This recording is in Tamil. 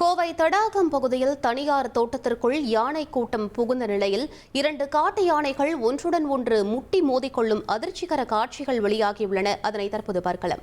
கோவை தடாகம் பகுதியில் தனியார் தோட்டத்திற்குள் யானை கூட்டம் புகுந்த நிலையில் இரண்டு காட்டு யானைகள் ஒன்றுடன் ஒன்று முட்டி மோதிக்கொள்ளும் அதிர்ச்சிகர காட்சிகள் வெளியாகியுள்ளன. அதனை தற்போது பார்க்கலாம்.